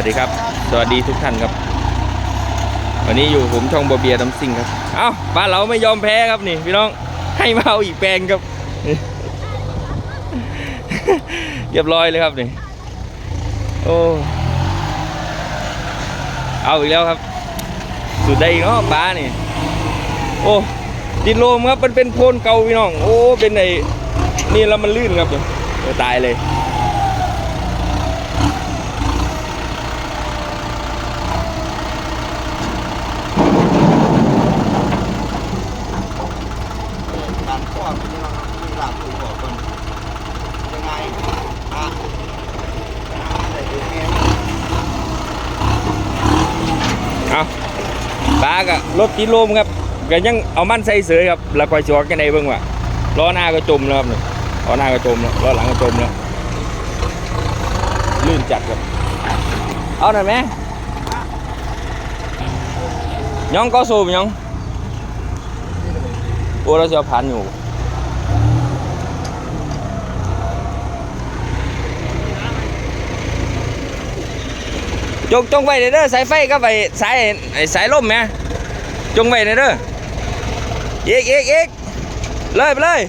วัสดีครับ สวัสดีทุกท่านครับ วันนี้อยู่ผมช่องบอเบียร์น้ำซิงครับ เอ้าบ้านเราไม่ยอมแพ้ครับนี่พี่น้องให้มาเอาอีกแปลงครับ เรียบร้อยเลยครับนี่ โอ้ เอาอีกแล้วครับ สุดได้เนาะปลานี่ โอ้ดินโลมครับมันเป็นโพนเก่าพี่น้อง โอ้ เป็นไอ้นี่แล้วมันลื่นครับเนี่ยโอ้ตายเลย การครอบนี่นะครับมีหลักถูกบอกคนยังไงอะแต่ดูเอง เอา ปลากะรถกิโลมครับก็ยังเอามันใส่เสยครับแล้วคอยชวกกันในเบิ่งว่าล้อหน้าก็จมแล้วครับล้อหน้าก็จมแล้วล้อหลังก็จมแล้วลื่นจัดครับเอาหน่อยไหมยองก็สูบยองโอ้เราจะเอาพันอยู่ จงจงไว้เด้อสายไฟก็ไปสายไอ้สายลมแหมจงไว้เด้ออีกอีกอีกเลยไปเลย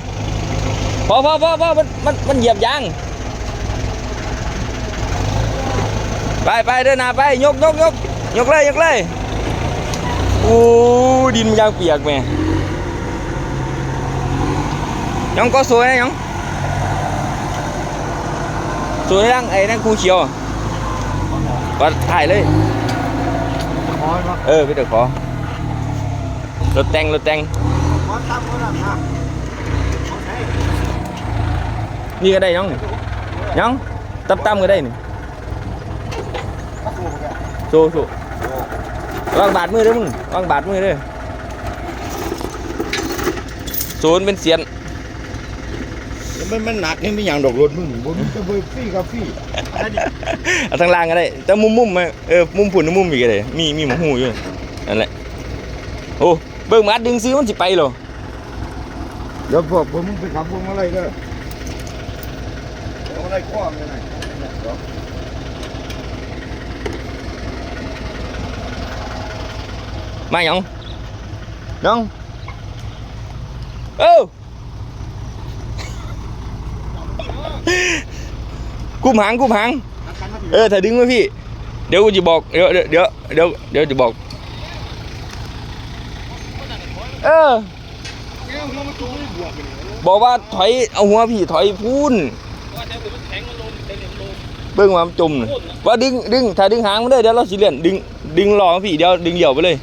พอพอพอพอมันมันมันเหยียบยางไปไปเดินหน้าไปยกยกยกยกเลยยกเลยโอ้ดินมันยางเปียกแม่ยังก็สวยนะยังสวยยังไอ้นั่นคูเขียว ก็ถ่ายเลยคอยมาเออพี่เดี๋ยวขอรถแต่งรถแต่งคอยตั้งคนละนะนี่ก็ได้น้องนี่น้องตับตั้มก็ได้นี่โซโซวางบาดมือเด้อมึงวางบาดมือเด้อศูนย์เป็นเสียนมันมันหนักนี่ไม่อย่างดอกรถมึงบนจะไปฟรีกับฟรี เอาทางล่างก็ได้ แต่มุมมุมๆมาเออมุมผุนมุมอีกก็ได้มีมีหมอหูอยู่นั่นแหละโอ้เบิ่งมาดึงซื้อมันสิไปเหรอเดี๋ยวพวกผมมึงไปขับพวงมาลัยเด้อพวงมาลัยคว้างเลยนะมาหยังน้องเออกุมหางกุมหาง เออถ้าดึงไว้พี่ เดี๋ยวกูจะบอกเดี๋ยวเดี๋ยวเดี๋ยวเดี๋ยวเดี๋ยวจะบอก เออ บอกว่าถอยเอาหัวพี่ถอยพูนเบิ่งว่ามันจมน่ะว่าดึงดึงถ้าดึงหางมันเลยเดี๋ยวเราสิเลียนดึงดึงรอพี่เดี๋ยวดึงเดี่ยวไปเลย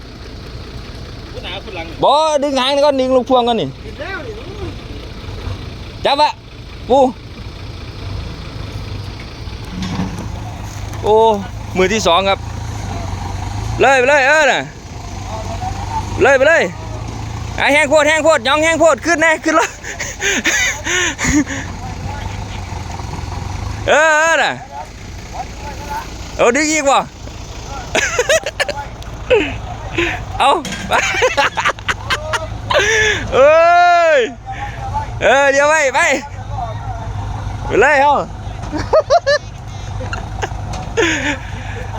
บอดึงหางนี่ก่อนดึงลูกพวงก่อนนี่จับอะปู อ้มือที่สองครับ เลยไปเลยเออน่ะเลยไปเลยไอ้แห้งโพดแห้งโพดยองแห้งโพดขึ้นแน่ขึ้นแล้วเออเออน่ะเอาดึงอีกบ่เอาไปเอ้ยเออเดี๋ยวไปไปไปเลยเอา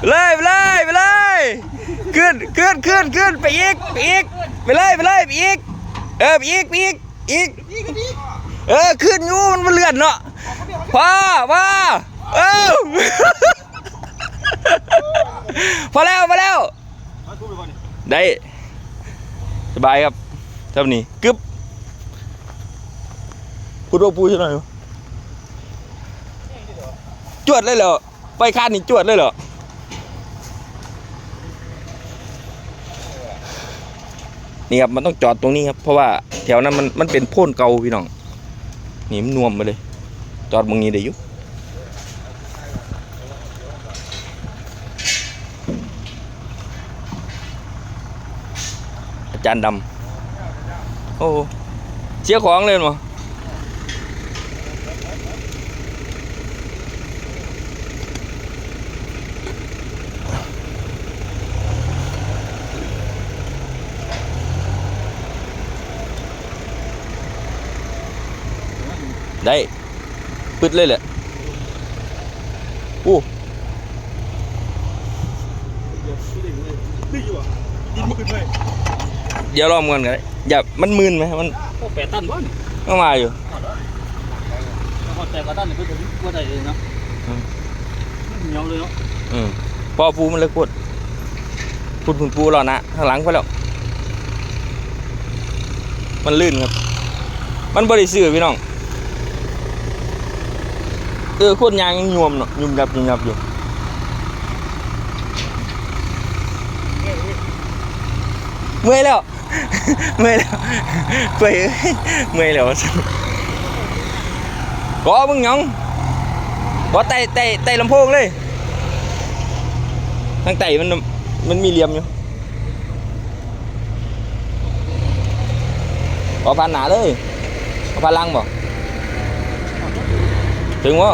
เลยไปเลยไปเลยขึ้นขึ้นขึ้นขึ้นไปอีกไปอีกไปเลยไปเลยไปอีกเออไปอีกไปอีกอีกเออขึ้นอยู่มันเลื่อนเนาะพ่อพ่อเออพอแล้วพอแล้วได้สบายครับเท่านี้กึบพูดว่าปูใช่ไหมจวดเลยเหรอ ไปคาดนี่จวดเลยเหรอนี่ครับมันต้องจอดตรงนี้ครับเพราะว่าแถวนั้นมันมันเป็นโพ่นเก่าพี่น้องนี่มันนวมมาเลย จอดตรงนี้ได้อยู่อาจารย์ดำโอ้โหเสียของเลยมั้ ได้ปึดเลยแหละอู้เดี๋ยวรอมกันกันอย่ามันมึนไหมมันโอ้แปดตันบ้านก็มาอยู่แต่นียพ่วเลยอเนาะพอปูมันเลยกดพูดพูนปูหรอนะข้างหลังไปแล้ว มันลื่นครับ มันบริสุทธิ์พี่น้อง เออโคตรยางยังยวมเนาะยุ่มยับยุ่มยับอยู่เมื่อยแล้วเมื่อยแล้วเปื่อยเอ้ยเมื่อยแล้วก็มึงยองก็ไต่ไต่ไต่ลำโพงเลยทางไต่มันมันมีเหลี่ยมอยู่เอพันหนาเลยเอพันลังบ่ ถึงวะ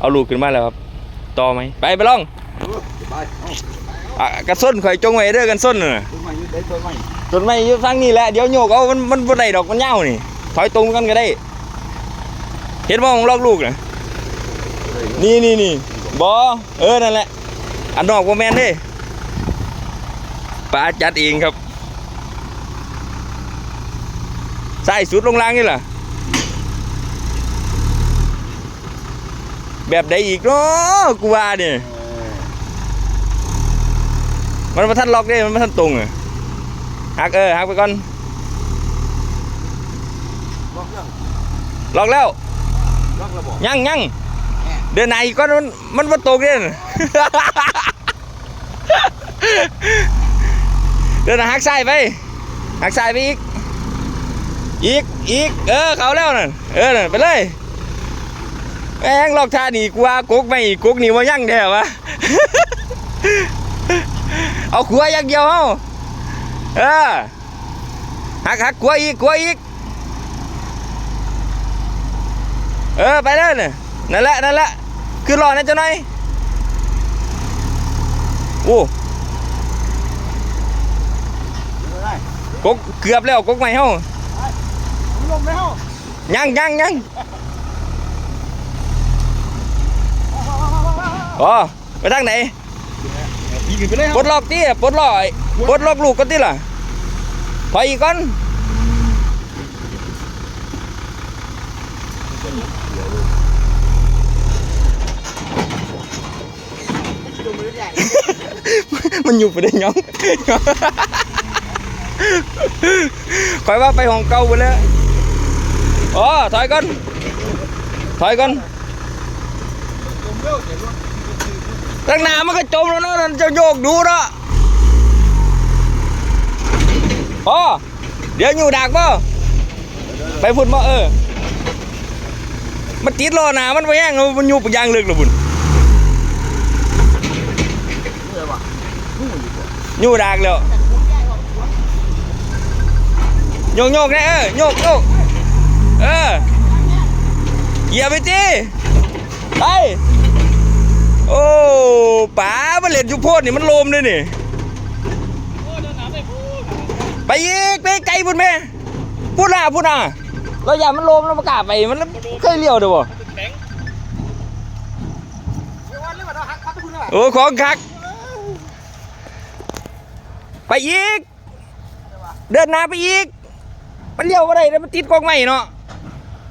เอาลูกขึ้นมาแล้วครับ ต่อไหม ไปไปลองไปเอาอะส้นข่อยจงไว้เด้อกันส้นน่ะต้นไม้ยืดได้ต้นไม้ต้นไม้อยู่ฟังนี่แหละ เดี๋ยวโยกเอา มันมันบ่ได้ดอกมันยาวนี่ ถอยตรงกันก็ได้ เห็นบ่ของลอกลูกน่ะนี่นี่นี่บ่เออ นั่นแหละ อันนอกบ่แม่นเด้ป้าจัดเองครับใส่สุดลงล่างนี่ล่ะแบบใดอีกเนาะกูว่าเนี่ยมันมาทันล็อกเด้มันมาทันตรงอะหักเออหักไปก่อนล็อกยังล็อกแล้วล็อกระบบยังยัง เดินไหนกก่อนมันมันมาตรงเด้นเดินหน้าหักซ้ายไปหักซ้ายไปอีก อีกอีกเออเขาแล้วนั่นเออนั่นไปเลยแม่งลอกท่านี่กว่ากกไม่อีกกกนี่ว่ายั่งแท้วะเอาขัวย่างเดียวเอาเออหักหักขัวอีกขัวอีกเออไปเลยน่ะนั่นแหละนั่นแหละ คือรอนะเจ้าหน่อยโอ้ไม่ได้กกเกือบแล้วกกใหม่เฮาลมแล้วยังยังยังอ๋อไปทางไหนยิงขึ้นไปเลยปลดล็อกตีปลดล็อกไอ้ปลดล็อกลูกก็ตีล่ะถอยอีกก่อน มันอยู่ไปได้ยังคอยว่าไปห้องเก่าไปแล้วอ๋อถอยก่อนถอยก่อนตั้งหนามันก็จมแล้วเนาะนั่นจะโยกดูเนาะอ๋อเดี๋ยวอยู่ดักบ่ไปพุ่นบ่เออมันติดล้อหนามันไปแย่งมันอยู่ไปยางเลึกเลยบุญ เลยวะนู่น ดีกว่าอยู่ดักแล้วโยกโยกได้เออโยกโยกเออเหยียบไปจีไปโอ้ป๋ามันเล่นอยู่โพดนี่มันโลมเลยนี่โอ้เดินหนาไปพูดไปอีกไปไกลพุ่นแม่พูดน่ะพูดน่ะเราอย่ามันโลมเราประกล้าศไปมันเคยเลี้ยวเด้อบ่แข็งเดี๋ยววันเรื่องเราหักคัดตะคุณเลยโอ้ของคัก ไปอีก เดินหน้าไปอีก มันเลี้ยวบ่ได้แล้วมันติดกองไม้เนาะ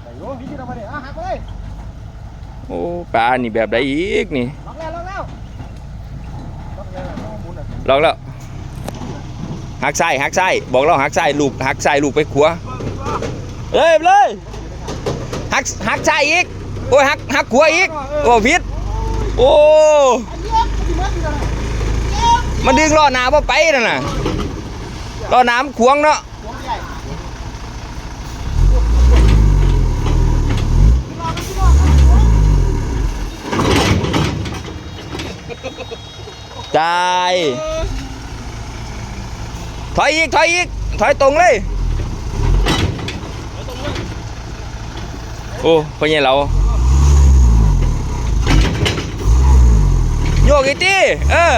ไปโอ้พี่ที่เราไปเนี่ยหักไปเลยโอ้ปลานี่แบบใดอีกนี่ล็อกแล้วล็อกแล้วล็อกแล้วล็อกมุนอะลองแล้วหักซ้ายหักซ้ายบอกเราหักซ้ายลูกหักซ้ายลูกไปขวาเอ้ยไปเลยหักหักซ้ายอีกโอ้ยหักหักขวาอีกโอ้ผิดโอ้ มันดึงล้อหนาบ่าไปนั่นน่ะล้อหนามขวงเนาะจายถอยอีก ถอยอีก ถอยตรงเลย โอ้พ่อใหญ่เราโยกอีกทีเออ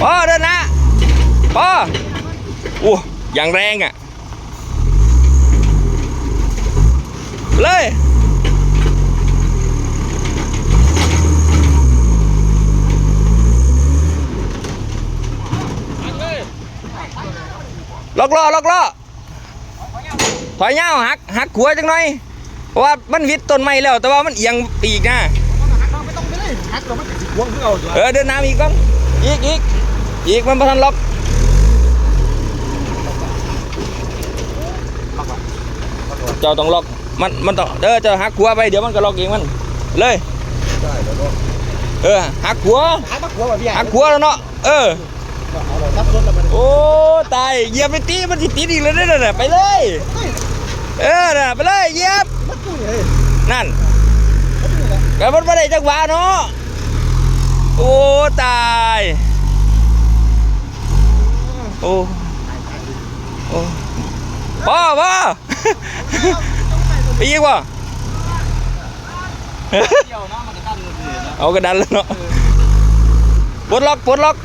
พอเดินหนะพอโอ้อย่างแรงอะ เลย ล็อกล้อล็อกล้อถอยเงาวหักหักขัวจังหน่อยเพราะว่ามันวิดต้นไม้แล้ว แต่ว่ามันเอียงปีกนะไม่ต้องไปเลยหักเรามันจะวงเพื่อเอาตัวเออเดินน้ำอีกก่อนอีกอีก อีกมันประทันล็อกเจ้าต้องล็อกมันมันต้องเออเจ้าหักขัวไปเดี๋ยวมันก็ล็อกเองมันเลยได้แล้วก็เออหักขัวหักมาหัวแบบพี่หักขัวแล้วเนาะเออเอาเลยทับรถแล้วมันโอ้ตายเหยียบไปตีมันสิตีอีกเลยนั่นน่ะไปเลย เออน่ะไปเลยเหยียบมันตู้เลยนั่นก็มันไม่ได้จังหวะเนาะโอ้ตาย โอ้ โอ้พ่อพ่อไปยิงวะเดี่ยวน้ำมันจะตั้งเลยนะเอากระดันแล้วเนาะปลดล็อกปลดล็อก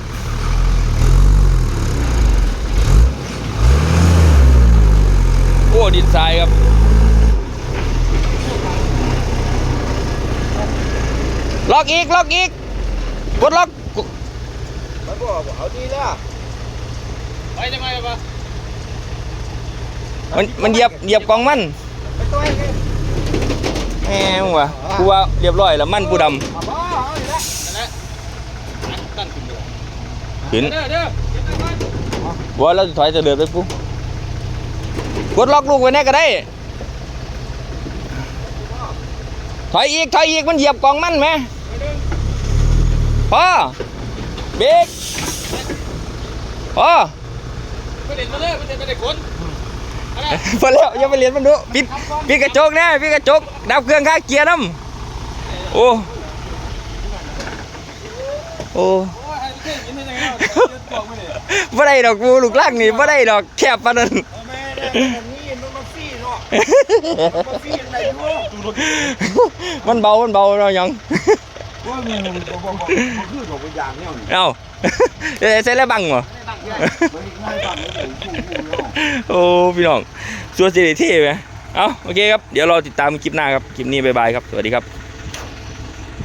โอ้ดินทรายครับล็อกอีกล็อกอีกปลดล็อกมันบอกเอาดีแล้วไปยังไงปะ มันมันเหยียบเหยียบกองมันไปต่อยกันแหมมึงวะกูว่าเรียบร้อยแล้วมันผู้ดเอาบ่เอาอีกแล้วนั่นแหละตั้งขึ้นเลยำขึ้นเด้อเด้อเดี๋ยวตั้งมันว่าเราจะถอยจะเดินไปปุ๊บกดล็อกลูกไว้แน่ก็ได้ ถอยอีกถอยอีกมันเหยียบกองมันไหมพ่อเบรกพ่อ ไปเด็ดมาเลยไปเด็ดไปเด็ดขนอะไรพอแล้วอย่าไปเรียนมันดูปิดปิดกระจกแน่ปิดกระจกดับเครื่องข้างเกียร์น้ำโอ้โอ้โอ้ยไอ้เจ๊ยินได้ยังไงเนาะบอกไม่ได้บ่ได้ดอกกูลูกล่างนี่บ่ได้ดอกแคบปานนั้นแม่ได้แบบนี้มันมาฟรีเนาะมาฟรีอะไรอยู่มันเบา มันเบาเนาะหยังว่ามีมันบอกบอกมันคือดอกยางเนี่ยนี่เอ้า เอ้ยใส่แล้วบังบ่มันง่ายบ้างเลยคู่คู่เนาะโอ้พี่น้องส่วนสิริเท่ไหมเอ้าโอเคครับ เดี๋ยวรอติดตามคลิปหน้าครับ คลิปนี้บ๊ายบายครับ สวัสดีครับ